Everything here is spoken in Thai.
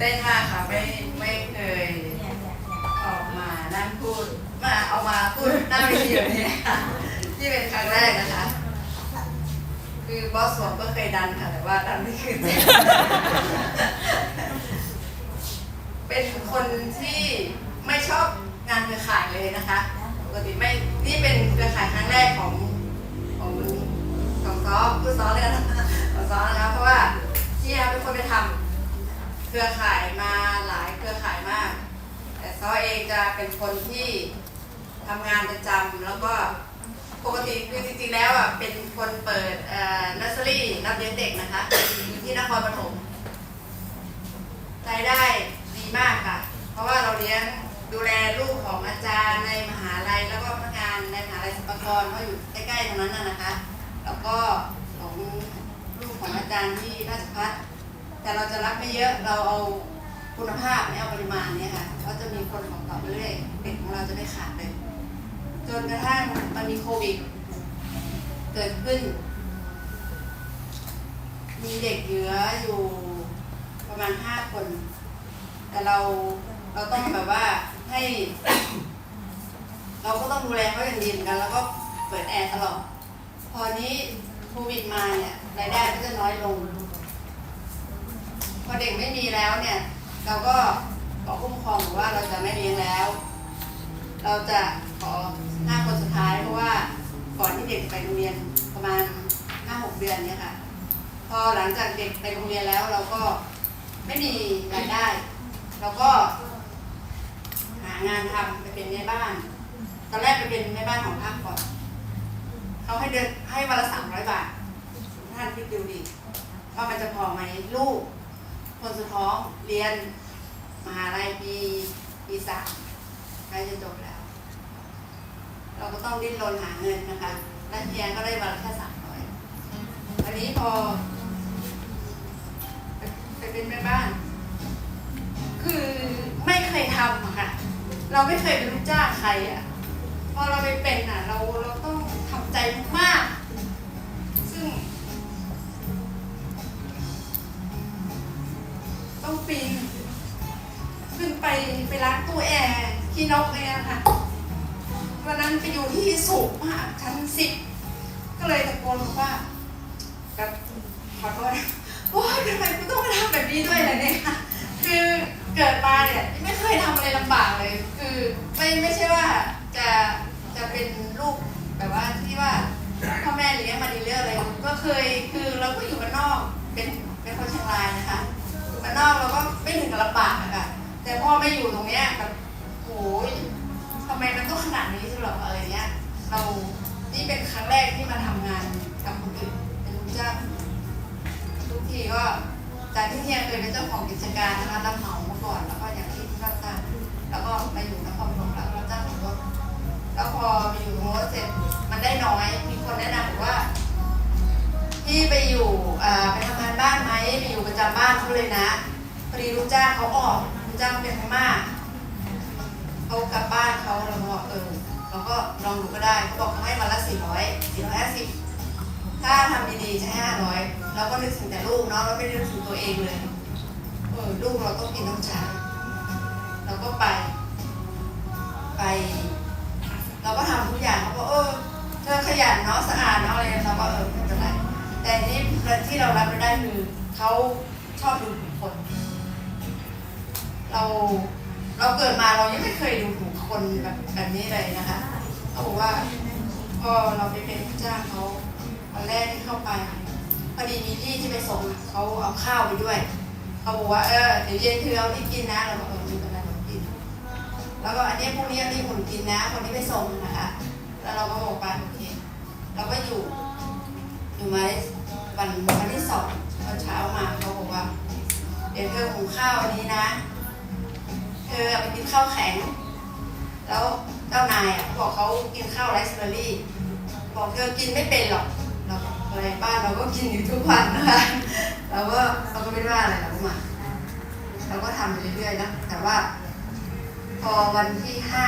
เต้นมากค่ะไม่ไม่เคยออกมานั่งพูดมาเอามาพูดหน้าเวทีแบบนี้ค่ะที่เป็นครั้งแรกนะคะ คือบอสสวมก็เคยดันค่ะ แต่ว่าดันไม่ขึ้นเป็นคนที่ไม่ชอบงานเครือข่ายเลยนะคะปกติไม่นี่เป็นเครือข่ายครั้งแรกของของของซอฟคือซอฟเลยนะของซอฟนะคะ เครือข่ายมาหลายเครือข่ายมาก แต่ซ้อเองจะเป็นคนที่ทำงานประจำแล้วก็ปกติคือจริงๆแล้วอะเป็นคนเปิดเอ่อนัสเซอรี่รับเลี้ยงเด็กนะคะอยู่ที่นครปฐมรายได้ดีมากค่ะ เพราะว่าเราเลี้ยงดูแลลูกของอาจารย์ในมหาลัยแล้วก็พนักงานในมหาลัยศิลปากรเขาอยู่ใกล้ๆตรงนั้นน่ะนะคะ แล้วก็ของลูกของอาจารย์ที่ราชพัฒน์ แต่เราจะรับไม่เยอะเราเอาคุณภาพไม่เอาปริมาณเนี่ยค่ะเขาจะมีคนของต่อไปเรื่อยเด็กของเราจะไม่ขาดเลยจนกระทั่งมันมีโควิด เกิดขึ้น มีเด็กเหลืออยู่ประมาณห้าคน แต่เราเราต้องแบบว่าให้ เราก็ต้องดูแลเขาอย่างดีเหมือนกัน แล้วก็เปิดแอร์ตลอด พอนี้โควิดมาเนี่ยรายได้ก็จะน้อยลง อเด็กไม่มีแล้วเนี่ย เราก็ขอคุ้มครองบอว่าเราจะไม่เลี้ยงแล้ว เราจะขอหน้าคนสุดท้ายเพราะว่าก่อนที่เด็กไปโรงเรียนประมาณห้าหกเดือนเนี่ยค่ะ พอหลังจากเด็กไปโรงเรียนแล้วเราก็ไม่มีรายได้เราก็ หางานทำไปเป็นแม่บ้าน ตอนแรกไปเป็นแม่บ้านของภาคก่อนเขาให้เดือนให้วันละสามร้อยบาทท่านคิดดูดิว่ามันจะพอไหมลูก คนสุดท้องเรียนมหาลัยปีปีสามใกล้จะจบแล้ว เราก็ต้องดิ้นรนหาเงินนะคะและเพียงก็ได้วันละแค่สามร้อยอันนี้พอไปไปเป็นแม่บ้าน คือไม่เคยทำอะค่ะ เราไม่เคยเป็นลูกจ้างใครอะพอเราไปเป็นอะเราเราต้องทำใจมาก ต้องปีนขึ้นไปไปล้างตู้แอร์ที่นกแอร์ค่ะวันนั้นไปอยู่ที่สูงมากชั้นสิบก็เลยตะโกนบอกว่าแบบขอโทษนะโอ้ยทำไมกูต้องมาทำแบบนี้ด้วยล่ะเนี่ยค่ะคือเกิดมาเนี่ยไม่เคยทำอะไรลำบากเลย บากอะคะแต่พอไม่อยู่ตรงเนี้ยแบบโอ้ยทำไมมันต้องขนาดนี้สำหรับอะไรเงี้ย เรานี่เป็นครั้งแรกที่มาทำงานกับคนอื่นเป็นลูกจ้างทุกทีก็จากที่เฮียเคยเป็นเจ้าของกิจการนะคะรับเหมามาก่อนแล้วก็อย่างที่รับจ้างแล้วก็มาอยู่นครปฐมแล้วรับจ้างขับรถแล้วพอมาอยู่ตรงรถเสร็จมันได้น้อย มีคนแนะนำบอกว่าพี่ไปอยู่ไปทำงานบ้านไหมไปอยู่ประจำบ้านเขาเลยนะ ดีลูกจ้างเขาออกลูกจ้างเป็นพม่าเขากลับบ้านเขาเราบอกเออเราก็ลองดูก็ได้เขาบอกเขาให้วันละสี่ร้อยสี่ร้อยห้าสิบถ้าทำดีๆใช้ห้าร้อยเราก็นึกถึงแต่ลูกเนาะเราไม่ได้นึกถึงตัวเองเลยเออลูกเราต้องกินต้องใช้เราก็ไป ไป เราก็ทำทุกอย่างเขาบอกเออเธอขยันเนาะสะอาดเนาะอะไรเราก็เออไม่เป็นไรแต่นี่ที่เรารับไม่ได้คือเขาชอบดูถูกคน เราเราเกิดมาเรายังไม่เคยดูถูกคนแบบแบบนี้เลยนะคะเขาบอกว่าพอเราไปเป็นลูกจ้างเขาวันแรกที่เข้าไปพอดีมีพี่ที่ไปส่งเขาเอาข้าวไปด้วยเขาบอกว่าเออเดี๋ยวเย็นคือเอาที่กินนะเราบอกเออม่เป็นไรเรากิน แล้วก็อันนี้พวกนี้อันนี้ผมกินนะคนที่ไปส่งนะคะแล้วเราก็บอกไปโอเคเราก็อยู่อยู่มาวันวันที่สองตอนเช้ามาเขาบอกว่า เดี๋ยวเธอหุงข้าววันนี้นะ อเอไปกินข้าวแข็ง แล้วเจ้านายอะเขาบอกเขากินข้าวไรซ์เบอร์รี่บอกเธอกินไม่เป็นหรอกเราอะไรบ้านเราก็กินอยู่ทุกวันนะคะเราก็เราก็ไม่ว่าอะไรเราก็มาเราก็ทำไปเรื่อยๆนะแต่ว่า พอวันที่ห้า